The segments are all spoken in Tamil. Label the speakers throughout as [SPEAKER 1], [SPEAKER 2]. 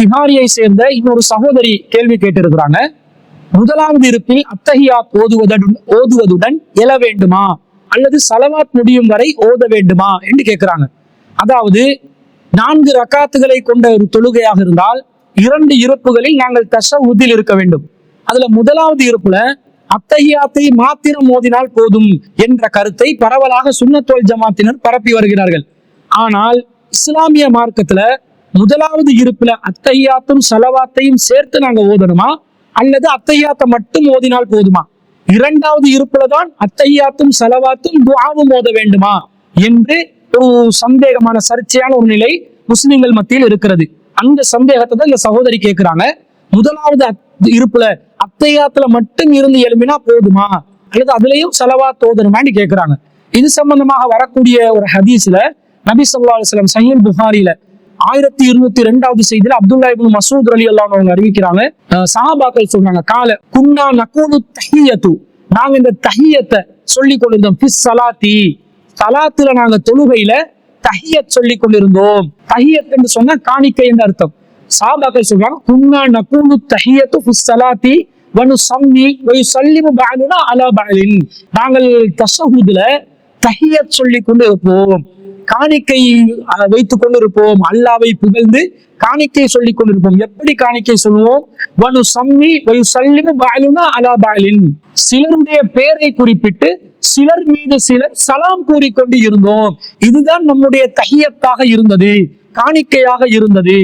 [SPEAKER 1] திஹாரியை சேர்ந்த இன்னொரு சகோதரி கேள்வி கேட்டிருக்கிறாங்க. முதலாவது இருப்பில் அத்தகையா ஓதுவதுடன் ஓதுவதுடன் எழ வேண்டுமா? அல்லது சலவாத் முடியும் வரை ஓத வேண்டுமா? என்று கேட்கிறாங்க. அதாவது நான்கு ரக்காத்துகளை கொண்ட ஒரு தொழுகையாக இருந்தால் இரண்டு இருப்புகளில் நாங்கள் தஷவுதில் இருக்க வேண்டும். அதுல முதலாவது இருப்புல அத்தகையாத்தை மாத்திரம் ஓதினால் போதும் என்ற கருத்தை பரவலாக சுண்ணத்தோல் ஜமாத்தினர் பரப்பி வருகிறார்கள். ஆனால் இஸ்லாமிய மார்க்கத்துல முதலாவது இருப்புல அத்தையாத்தும் செலவாத்தையும் சேர்த்து நாங்க ஓதணுமா? அல்லது அத்தையாத்த மட்டும் ஓதினால் போதுமா? இரண்டாவது இருப்புல தான் அத்தையாத்தும் செலவாத்தும் துவாவும் ஓத வேண்டுமா? என்று ஒரு சந்தேகமான சர்ச்சையான ஒரு நிலை முஸ்லிம்கள் மத்தியில் இருக்கிறது. அந்த சந்தேகத்தை தான் இந்த சகோதரி கேட்கிறாங்க முதலாவது அத்- இருப்புல அத்தையாத்துல மட்டும் இருந்து எழுமினா போதுமா? அல்லது அதுலயும் செலவா தோதணுமான்னு கேட்கிறாங்க இது சம்பந்தமாக வரக்கூடிய ஒரு ஹதீஸ்ல நபி சொல்லா அலுவலம் வஸல்லம் சஹீல் புகாரில ஆயிரத்தி இருநூத்தி ரெண்டாவது செய்தியில அப்துல்லா இபின் மசூத் அலி அல்லாஹ் அவங்க அறிவிக்கிறாங்க சஹாபாக்கள் சொல்றாங்க கால குன்னா நகூலு தஹியத்து. நாங்க இந்த தஹியத்தை சொல்லி கொண்டிருந்தோம் பிஸ் சலாத்தி. சலாத்துல நாங்க தொழுகையில தஹியத் சொல்லி கொண்டிருந்தோம். தஹியத் என்று சொன்னா காணிக்கை என்று அர்த்தம். சாபாக்கள் சொல்றாங்க குன்னா நகூலு தஹியத்து பிஸ் சலாத்தி வனு சம்மி வயு சல்லிமு பாலுனா அலா பாலின் நாங்கள் தஷஹுதுல தஹியத் சொல்லி கொண்டு இருப்போம் காணிக்கை வைத்துக் கொண்டிருப்போம். அல்லாவை புகழ்ந்து காணிக்கை சொல்லிக் கொண்டிருப்போம். எப்படி காணிக்கை சொல்லுவோம்? வனு சம்மி வயு சல்லிமு அலா பஅலின் சிலருடைய பெயரை குறிப்பிட்டு சிலர் மீது சிலர் சலாம் கூறிக்கொண்டு இருந்தோம். இதுதான் நம்முடைய தஹியத்தாக இருந்தது காணிக்கையாக இருந்தது.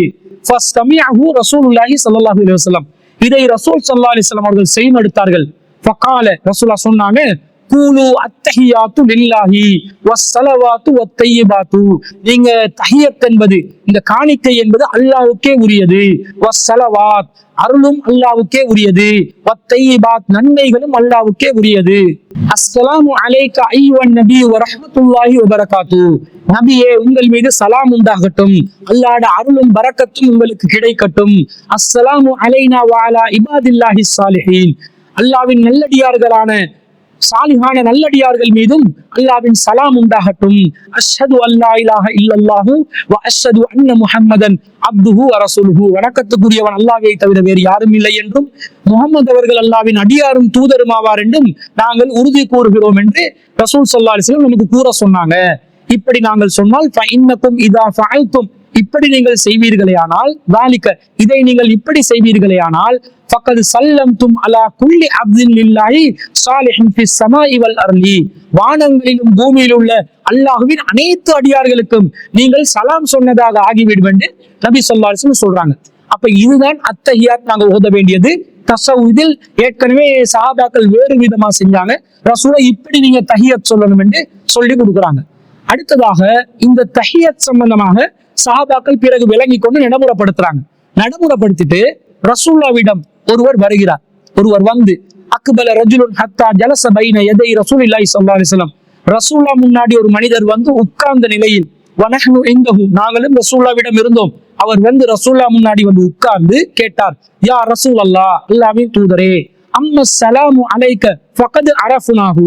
[SPEAKER 1] ரசூலுல்லாஹி இதை ரசூல் சல்லா அலிஸ்லாம் அவர்கள் செய்யும் எடுத்தார்கள் சொன்னாங்க கூலு அத்தஹியாத்து லில்லாஹி வஸ்ஸலவாத்து வத்தையிபாத்து நீங்க தஹியத் என்பது இந்த காணிக்கை என்பது அல்லாவுக்கே உரியது. வஸ்ஸலவாத் அருளும் அல்லாவுக்கே உரியது. வத்தையிபாத் நன்மைகளும் அல்லாவுக்கே உரியது. அஸ்ஸலாமு அலைக்க ஐவன் நபி வரஹமத்துல்லாஹி வபரகாத்து நபியே உங்கள் மீது சலாம் உண்டாகட்டும். அல்லாட அருளும் பரக்கத்தும் உங்களுக்கு கிடைக்கட்டும். அஸ்ஸலாமு அலைனா வாலா இபாதில்லாஹி சாலிஹீன் அல்லாவின் நல்லடியார்களான சாலிஹான நல்லடியார்கள் மீதும் அல்லாவின் சலாம் உண்டாகட்டும். அஷது அல்லா இலாக இல்லல்லாஹு வ அஷது அன்ன முஹம்மதன் அப்துஹு அரசுலுஹு வணக்கத்துக்குரியவன் அல்லாஹ்வை தவிர வேறு யாரும் இல்லை என்றும் முகமது அவர்கள் அல்லாவின் அடியாரும் தூதரும் ஆவார் என்றும் நாங்கள் உறுதி கூறுகிறோம் என்று ரசூல் ஸல்லல்லாஹு அலைஹி நமக்கு கூற சொன்னாங்க. இப்படி நாங்கள் சொன்னால் இதா ஃபஅல்தும் இப்படி நீங்கள் செய்வீர்களே ஆனால் தாலிக்க இதை நீங்கள் இப்படி செய்வீர்களே செய்வீர்களேயானால் ஃபக்கது சல்லம்தும் அலா குள்ளி அப்தின் லில்லாஹி சாலிஹின் ஃபிஸ் ஸமாஇ வல் அர்லி. வானங்களிலும் பூமியில் உள்ள அல்லாஹுவின் அனைத்து அடியார்களுக்கும் நீங்கள் சலாம் சொன்னதாக ஆகிவிடும் என்று நபி ஸல்லல்லாஹு சொல்றாங்க. அப்ப இதுதான் அத்தஹியாத். நாங்கள் ஓத வேண்டியது. தசவுதில் ஏற்கனவே சஹாபாக்கள் வேறு விதமா செஞ்சாங்க. ரசூலை இப்படி நீங்க தஹியத் சொல்லணும் என்று சொல்லி கொடுக்குறாங்க. அடுத்ததாக இந்த தஹியத் சம்பந்தமாக சாபாக்கள் பிறகு விளங்கி கொண்டு நடைமுறைப்படுத்துறாங்க. நடைமுறைப்படுத்திட்டு ரசூல்லாவிடம் ஒருவர் வருகிறார். ஒருவர் வந்து அக்பல ரஜுலுன் ஹத்தா ஜலச பைன எதை ரசூலில்லாஹி இல்லாய் அலைஹி அலிஸ்லாம் ரசூல்லா முன்னாடி ஒரு மனிதர் வந்து உட்கார்ந்த நிலையில் வணக்கம் இந்தஹு நாங்களும் ரசூல்லாவிடம் இருந்தோம். அவர் வந்து ரசூல்லா முன்னாடி வந்து உட்கார்ந்து கேட்டார் யா ரசூல் அல்லா அல்லாவின் தூதரே அம்ம சலாமு அலைக்க ஃபகது அரஃபுனாகு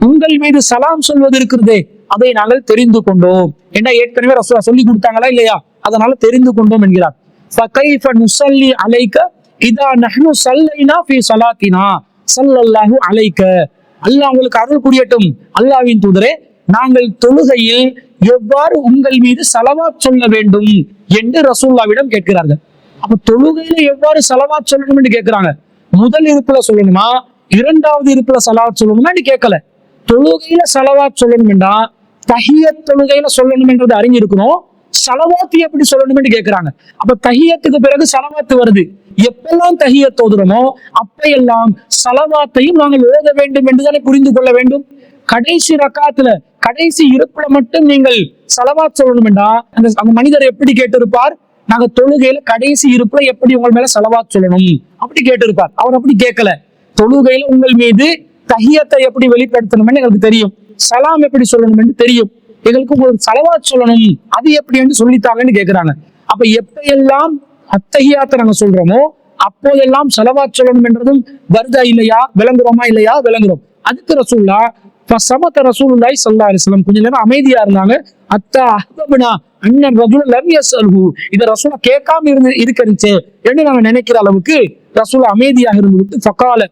[SPEAKER 1] உங்கள் மீது சலாம் சொல்வது இருக்கிறதே அதை நாங்கள் தெரிந்து கொண்டோம். என்ன ஏற்கனவே ரசூலா சொல்லி கொடுத்தாங்களா இல்லையா? அதனால தெரிந்து கொண்டோம் என்கிறார். ஃபகைஃப நுசல்லி அலைக்க இதா நஹ்னு சல்லைனா ஃபி சலாத்தினா. சல்லல்லாஹு அலைக்க. அல்லாஹ் உங்களுக்கு அருள் புரியட்டும். அல்லாஹ்வின் தூதரே நாங்கள் தொழுகையில் எவ்வாறு உங்கள் மீது சலவா சொல்ல வேண்டும்? என்று ரசூல்லாவிடம் கேட்கிறார்கள். அப்ப தொழுகையில எவ்வாறு சலவா சொல்லணும் என்று கேட்கிறாங்க. முதல் இருப்புல சொல்லணுமா? இரண்டாவது இருப்புல சலவாத் சொல்லணுமா கேட்கல. தொழுகையில சலவாத் சொல்லணும்னா தஹியத் தொழுகையில சொல்லணுமென்றது அறிஞ்சிருக்கணும். சலவாத்து எப்படி சொல்லணும்னு கேட்கிறாங்க அப்ப தஹியத்துக்கு பிறகு சலவாத்து வருது. எப்பெல்லாம் தஹியத் தோதுறமோ அப்பையெல்லாம் சலவாத்தையும் நாங்கள் ஓத வேண்டும் என்றுதானே புரிந்து கொள்ள வேண்டும். கடைசி ரக்காத்துல கடைசி இருப்புல மட்டும் நீங்கள் சலவாத் சொல்லணும்டா அந்த அந்த மனிதர் எப்படி கேட்டிருப்பார்? நாங்க தொழுகையில கடைசி இருப்புல எப்படி உங்கள் மேல சலவாத் சொல்லணும்? அப்படி கேட்டிருப்பார். அவர் அப்படி கேட்கல தொழுகையில உங்கள் மீது தஹியத்தை எப்படி வெளிப்படுத்தணும்னு எங்களுக்கு தெரியும். சலாம் எப்படி சொல்லணும் என்று தெரியும். எங்களுக்கு ஒரு சலவாத் சொல்லணும். அது எப்படி என்று சொல்லித்தாங்கன்னு கேட்கிறாங்க அப்ப எப்பயெல்லாம் அத்தகையாத்த நாங்க சொல்றோமோ அப்போதெல்லாம் செலவா சொல்லணும் என்றதும் வருதா இல்லையா விளங்குறோமா இல்லையா விளங்குறோம். அதுக்கு ரசூல்லா சமத்த ரசூலுல்லாய் சல்லா அலிஸ்லாம் கொஞ்ச நேரம் அமைதியா இருந்தாங்க. அத்தா அஹ்பப்னா அண்ணன் ரசூல் லவ்ய சல்ஹு இத ரசூலா கேட்காம இருந்து இருக்கறிச்சே என்று நாங்க நினைக்கிற அளவுக்கு ரசூல் அமைதியாக இருந்து விட்டு ஃபகால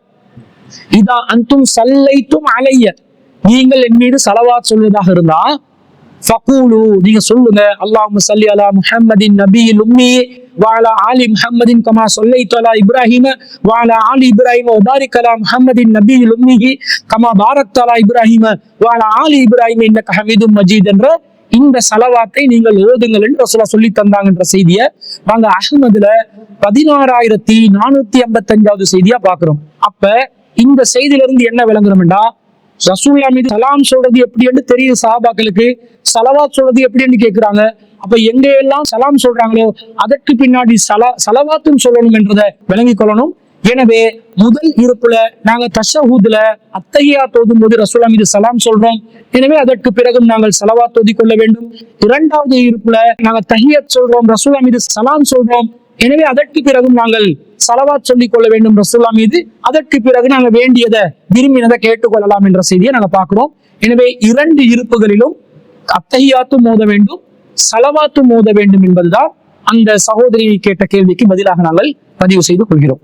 [SPEAKER 1] இதா அன்தும் சல்லைத்தும் அலைய. நீங்கள் என் மீது சலவாத் சொல்வதாக இருந்தா ஃபகூலு நீங்க சொல்லுங்க. அல்லாஹ் சல்லி அலா முஹம்மதின் நபியில் உம்மி வாழா ஆலி முஹம்மதின் கமா சொல்லை அலா இப்ராஹிம வஅலா ஆலி இப்ராஹிம வபாரிக் அலா முஹம்மதின் நபியில் உம்மிஹி கமா பாரத் தலா இப்ராஹிம வஅலா ஆலி இப்ராஹிம இந்த ஹமீதும் மஜீத் என்ற இந்த சலவாத்தை நீங்கள் ஓதுங்கள் என்று ரசூலா சொல்லி தந்தாங்கன்ற செய்தியை நாங்க அஹ்மதுல பதினாறாயிரத்தி நானூத்தி ஐம்பத்தி அஞ்சாவது செய்தியா பாக்குறோம் அப்ப இந்த செய்தியில இருந்து என்ன விளங்குறோம்டா ரசூல்லா மீது சலாம் சொல்றது எப்படி என்று தெரியுது சஹாபாக்களுக்கு. சலவாத் சொல்றது எப்படின்னு கேட்கிறாங்க. அப்ப எங்க எல்லாம் சலாம் சொல்றாங்களோ அதற்கு பின்னாடி சலா சலவாத்தும் சொல்லணும் என்றதை விளங்கிக் கொள்ளணும். எனவே முதல் இருப்புல நாங்க தஷஹூதுல அத்தகையா தோதும் போது ரசூலா மீது சலாம் சொல்றோம். எனவே அதற்கு பிறகும் நாங்கள் சலவா ஓதிக் கொள்ள வேண்டும். இரண்டாவது இருப்புல நாங்க தஹியத் சொல்றோம் ரசூலா மீது சலாம் சொல்றோம். எனவே அதற்கு பிறகும் நாங்கள் சலவாத் சொல்லிக் கொள்ள வேண்டும் ரசூல்லா மீது. அதற்கு பிறகு நாங்கள் வேண்டியதை விரும்பினதை கேட்டுக்கொள்ளலாம் என்ற செய்தியை நாங்கள் பார்க்கிறோம். எனவே இரண்டு இருப்புகளிலும் அத்தகையாத்தும் மோத வேண்டும் சலவாத்தும் மோத வேண்டும் என்பதுதான் அந்த சகோதரி கேட்ட கேள்விக்கு பதிலாக நாங்கள் பதிவு செய்து கொள்கிறோம்.